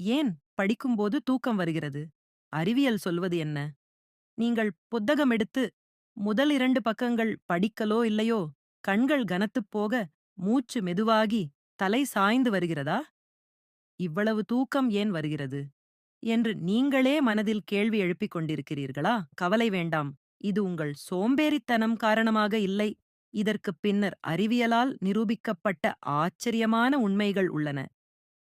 ஏன் படிக்கும்போது தூக்கம் வருகிறது? அறிவியல் சொல்வது என்ன? நீங்கள் புத்தகம் எடுத்து முதல் இரண்டு பக்கங்கள் படிக்கலோ இல்லையோ கண்கள் கனத்துப் போக மூச்சு மெதுவாகி தலை சாய்ந்து வருகிறதா? இவ்வளவு தூக்கம் ஏன் வருகிறது? என்று நீங்களே மனதில் கேள்வி எழுப்பிக் கொண்டிருக்கிறீர்களா? கவலை வேண்டாம். இது உங்கள் சோம்பேறித்தனம் காரணமாக இல்லை. இதற்குப் பின்னர் அறிவியலால் நிரூபிக்கப்பட்ட ஆச்சரியமான உண்மைகள் உள்ளன.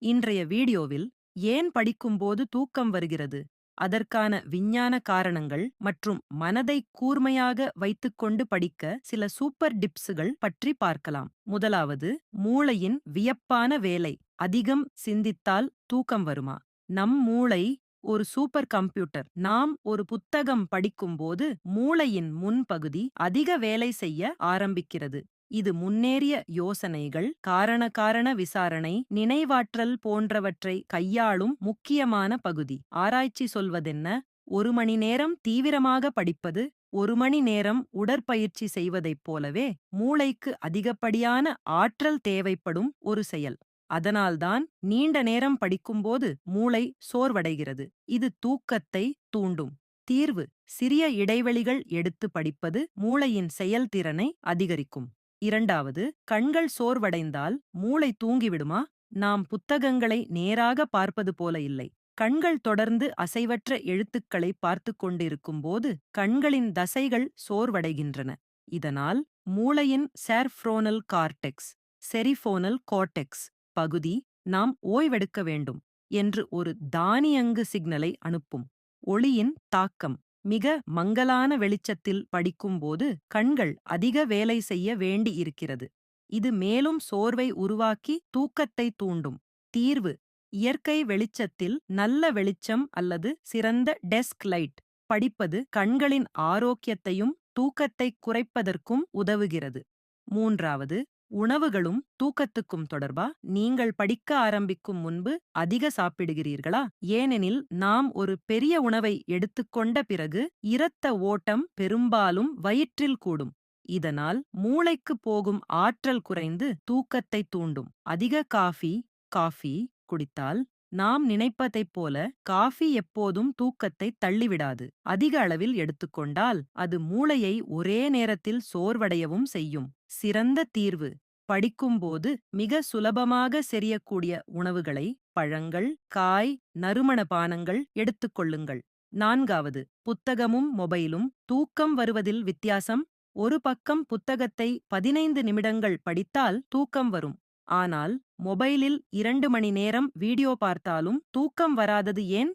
இன்றைய வீடியோவில் ஏன் படிக்கும்போது தூக்கம் வருகிறது? அதற்கான விஞ்ஞான காரணங்கள் மற்றும் மனதை கூர்மையாக வைத்துக்கொண்டு படிக்க சில சூப்பர் டிப்ஸுகள் பற்றி பார்க்கலாம். முதலாவது மூளையின் வியப்பான வேலை. அதிகம் சிந்தித்தால் தூக்கம் வருமா? நம் மூளை ஒரு சூப்பர் கம்ப்யூட்டர். நாம் ஒரு புத்தகம் படிக்கும்போது மூளையின் முன்பகுதி அதிக வேலை செய்ய ஆரம்பிக்கிறது. இது முன்னேறிய யோசனைகள் காரண காரண விசாரணை நினைவாற்றல் போன்றவற்றை கையாளும் முக்கியமான பகுதி. ஆராய்ச்சி சொல்வதென்ன? ஒரு மணி நேரம் தீவிரமாக படிப்பது ஒரு மணி நேரம் உடற்பயிற்சி செய்வதைப் போலவே மூளைக்கு அதிகப்படியான ஆற்றல் தேவைப்படும் ஒரு செயல். அதனால்தான் நீண்ட நேரம் படிக்கும்போது மூளை சோர்வடைகிறது. இது தூக்கத்தை தூண்டும். தீர்வு சிறிய இடைவெளிகள் எடுத்து படிப்பது மூளையின் செயல்திறனை அதிகரிக்கும். இரண்டாவது கண்கள் சோர்வடைந்தால் மூளை தூங்கிவிடுமா? நாம் புத்தகங்களை நேராக பார்ப்பது போல இல்லை. கண்கள் தொடர்ந்து அசைவற்ற எழுத்துக்களை பார்த்து கொண்டிருக்கும்போது கண்களின் தசைகள் சோர்வடைகின்றன. இதனால் மூளையின் சேர்ஃப்ரோனல் கார்டெக்ஸ் செரிஃபோனல் கோர்டெக்ஸ் பகுதி நாம் ஓய்வெடுக்க வேண்டும் என்று ஒரு தானியங்கு சிக்னலை அனுப்பும். ஒளியின் தாக்கம் மிக மங்கலான வெளிச்சத்தில் படிக்கும்போது கண்கள் அதிக வேலை செய்ய வேண்டியிருக்கிறது இது மேலும் சோர்வை உருவாக்கி தூக்கத்தை தூண்டும். தீர்வு. இயற்கை வெளிச்சத்தில் நல்ல வெளிச்சம் அல்லது சிறந்த டெஸ்க் லைட். படிப்பது கண்களின் ஆரோக்கியத்தையும் தூக்கத்தை குறைப்பதற்கும் உதவுகிறது. மூன்றாவது. உணவுகளும் தூக்கத்துக்கும் தொடர்பா? நீங்கள் படிக்க ஆரம்பிக்கும் முன்பு அதிக சாப்பிடுகிறீர்களா? ஏனெனில் நாம் ஒரு பெரிய உணவை எடுத்துக்கொண்ட பிறகு இரத்த ஓட்டம் பெரும்பாலும் வயிற்றில் கூடும். இதனால் மூளைக்கு போகும் ஆற்றல் குறைந்து தூக்கத்தை தூண்டும். அதிக காஃபி காஃபி குடித்தால் நாம் நினைப்பதைப் போல காஃபி எப்போதும் தூக்கத்தை தள்ளிவிடாது. அதிக அளவில் எடுத்துக்கொண்டால் அது மூளையை ஒரே நேரத்தில் சோர்வடையவும் செய்யும். சிறந்த தீர்வு. படிக்கும்போது மிக சுலபமாக செரியக்கூடிய உணவுகளை பழங்கள் காய் நறுமண பானங்கள் எடுத்துக்கொள்ளுங்கள் நான்காவது புத்தகமும் மொபைலும். தூக்கம் வருவதில் வித்தியாசம். ஒரு பக்கம் புத்தகத்தை பதினைந்து நிமிடங்கள் படித்தால் தூக்கம் வரும். ஆனால் மொபைலில் இரண்டு மணி நேரம் வீடியோ பார்த்தாலும் தூக்கம் வராதது ஏன்?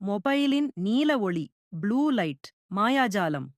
மொபைலின் நீல ஒளி ப்ளூ லைட் மாயாஜாலம்.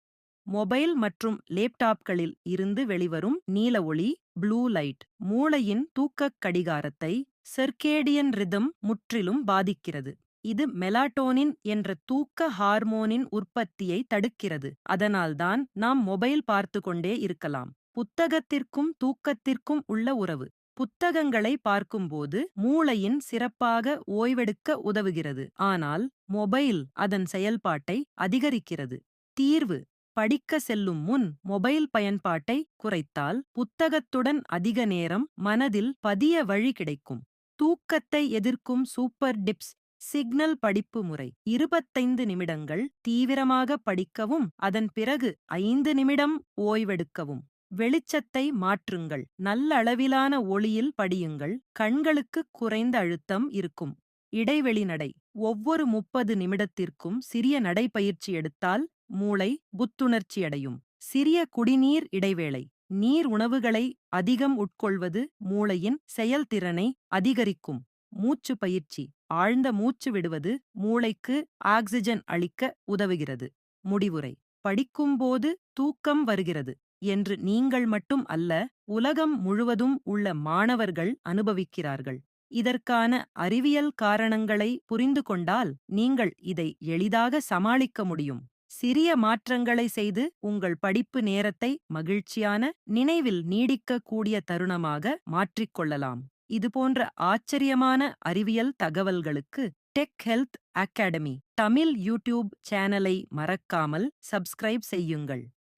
மொபைல் மற்றும் லேப்டாப்களில் இருந்து வெளிவரும் நீல ஒளி ப்ளூ லைட் மூளையின் தூக்கக் கடிகாரத்தை செர்கேடியன் ரிதம் முற்றிலும் பாதிக்கிறது. இது மெலாட்டோனின் என்ற தூக்க ஹார்மோனின் உற்பத்தியை தடுக்கிறது. அதனால்தான் நாம் மொபைல் பார்த்து கொண்டே இருக்கலாம். புத்தகத்திற்கும் தூக்கத்திற்கும் உள்ள உறவு. புத்தகங்களை பார்க்கும்போது மூளையின் சிறப்பாக ஓய்வெடுக்க உதவுகிறது. ஆனால் மொபைல் அதன் செயல்பாட்டை அதிகரிக்கிறது. தீர்வு படிக்க செல்லும் முன் மொபைல் பயன்பாட்டை குறைத்தால் புத்தகத்துடன் அதிக நேரம் மனதில் பதிய வழி கிடைக்கும். தூக்கத்தை எதிர்க்கும் சூப்பர் டிப்ஸ் சிக்னல் படிப்பு முறை. இருபத்தைந்து நிமிடங்கள் தீவிரமாக படிக்கவும் அதன் பிறகு ஐந்து நிமிடம் ஓய்வெடுக்கவும். வெளிச்சத்தை மாற்றுங்கள். நல்ல அளவிலான ஒளியில் படியுங்கள். கண்களுக்கு குறைந்த அழுத்தம் இருக்கும். இடைவெளி நடை. ஒவ்வொரு முப்பது நிமிடத்திற்கும் சிறிய நடைப்பயிற்சி எடுத்தால் மூளை புத்துணர்ச்சியடையும் சிறிய குடிநீர் இடைவேளை. நீர் உணவுகளை அதிகம் உட்கொள்வது மூளையின் செயல்திறனை அதிகரிக்கும். மூச்சு பயிற்சி. ஆழ்ந்த மூச்சு விடுவது மூளைக்கு ஆக்சிஜன் அளிக்க உதவுகிறது. முடிவுரை. படிக்கும்போது தூக்கம் வருகிறது. என்று நீங்கள் மட்டும் அல்ல உலகம் முழுவதும் உள்ள மாணவர்கள் அனுபவிக்கிறார்கள். இதற்கான அறிவியல் காரணங்களை புரிந்து கொண்டால் நீங்கள் இதை எளிதாக சமாளிக்க முடியும். சிறிய மாற்றங்களை செய்து உங்கள் படிப்பு நேரத்தை மகிழ்ச்சியான நினைவில் நீடிக்கக்கூடிய தருணமாக மாற்றிக்கொள்ளலாம். இதுபோன்ற ஆச்சரியமான அறிவியல் தகவல்களுக்கு tech health academy Tamil YouTube சேனலை மறக்காமல் சப்ஸ்கிரைப் செய்யுங்கள்.